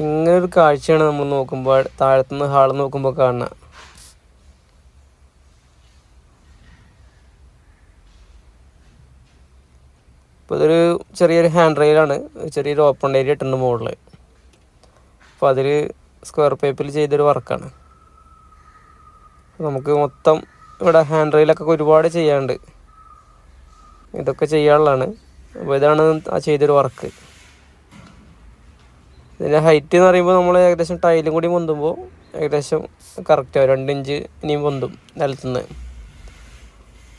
ഇങ്ങനെ ഒരു കാഴ്ചയാണ് നമ്മൾ നോക്കുമ്പോൾ താഴത്തുനിന്ന് ഹാൾ നോക്കുമ്പോൾ കാണുന്നത് ഇപ്പോൾ ഇതൊരു ചെറിയൊരു ഹാൻഡ് റെയിലാണ് ചെറിയൊരു ഓപ്പൺ ഏരിയ ഇട്ടുണ്ട് മുകളിൽ അപ്പോൾ അതിൽ സ്ക്വയർ പേപ്പിൽ ചെയ്തൊരു വർക്കാണ് നമുക്ക് മൊത്തം ഇവിടെ ഹാൻഡ് റെയിലൊക്കെ ഒരുപാട് ചെയ്യാനുണ്ട്. ഇതൊക്കെ ചെയ്യാനുള്ളതാണ്. അപ്പോൾ ഇതാണ് ആ ചെയ്തൊരു വർക്ക് ഇതിന്റെ ഹൈറ്റ് എന്ന് പറയുമ്പോൾ നമ്മൾ ഏകദേശം ടൈലും കൂടി പൊന്തുമ്പോൾ ഏകദേശം കറക്റ്റ് രണ്ട് ഇഞ്ച് ഇനിയും പൊന്തും നിലത്തുനിന്ന്.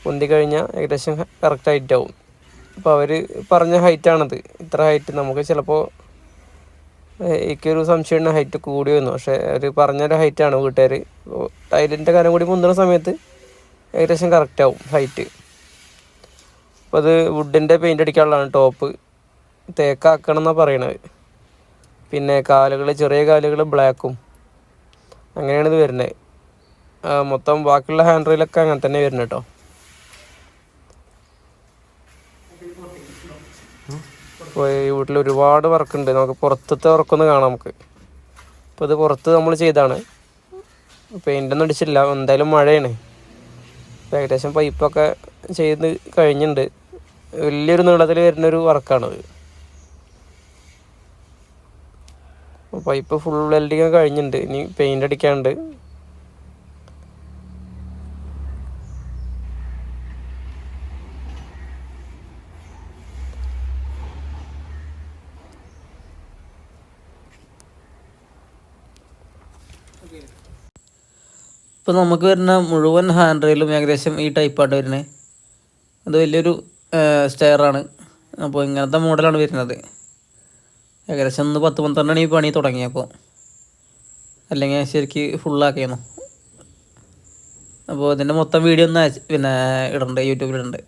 പൊന്തി കഴിഞ്ഞാൽ ഏകദേശം കറക്റ്റ് ഹൈറ്റ് ആവും. അപ്പോൾ അവർ പറഞ്ഞ ഹൈറ്റാണത് ഇത്ര ഹൈറ്റ് നമുക്ക് ചിലപ്പോൾ എനിക്കൊരു സംശയമുണ്ട് ഹൈറ്റ് കൂടി വന്നു പക്ഷേ അവർ പറഞ്ഞൊരു ഹൈറ്റാണ് വീട്ടുകാർ ടൈലിന്റെ കാര്യം കൂടി പൊന്തുന്ന സമയത്ത് ഏകദേശം കറക്റ്റ് ആവും ഹൈറ്റ് അപ്പോൾ അത് വുഡിന്റെ പെയിന്റ് അടിക്കാനുള്ളതാണ് ടോപ്പ് തേക്കാക്കണം എന്നാണ് പറയണത്. പിന്നെ കാലുകൾ ചെറിയ കാലുകൾ ബ്ലാക്കും അങ്ങനെയാണ് ഇത് വരുന്നത് മൊത്തം ബാക്കിയുള്ള ഹാൻഡ് റെയിലൊക്കെ അങ്ങനെ തന്നെ വരുന്നത് കേട്ടോ അപ്പോൾ ഈ വീട്ടിൽ ഒരുപാട് വർക്കുണ്ട് നമുക്ക് പുറത്തത്തെ വർക്കൊന്ന് കാണാം നമുക്ക്. അപ്പോൾ ഇത് പുറത്ത് നമ്മൾ ചെയ്താണ് പെയിന്റൊന്നും അടിച്ചില്ല എന്തായാലും മഴയാണ്. ഏകദേശം പൈപ്പൊക്കെ ചെയ്ത് കഴിഞ്ഞിട്ടുണ്ട്. വലിയൊരു നീളത്തിൽ വരുന്നൊരു വർക്കാണത് പൈപ്പ് ഫുൾ വെൽഡിങ് കഴിഞ്ഞിട്ടുണ്ട് ഇനി പെയിന്റ് അടിക്കാണ്ട്. ഇപ്പോൾ നമുക്ക് വരുന്ന മുഴുവൻ ഹാൻഡ് റെയിലും ഏകദേശം ഈ ടൈപ്പാണ് വരുന്നത് അത് വലിയൊരു സ്റ്റെയറാണ് അപ്പോൾ ഇങ്ങനത്തെ മോഡലാണ് വരുന്നത്. ഏകദേശം ഒന്ന് പത്ത് പന്ത്രണ്ടാണ് ഈ പണി തുടങ്ങിയപ്പോൾ അല്ലെങ്കിൽ ശരിക്ക് ഫുള്ളാക്കിയിരുന്നു അപ്പോൾ ഇതിന്റെ മൊത്തം വീഡിയോ ഒന്ന് പിന്നെ ഇടണ്ട് യൂട്യൂബിലുണ്ട്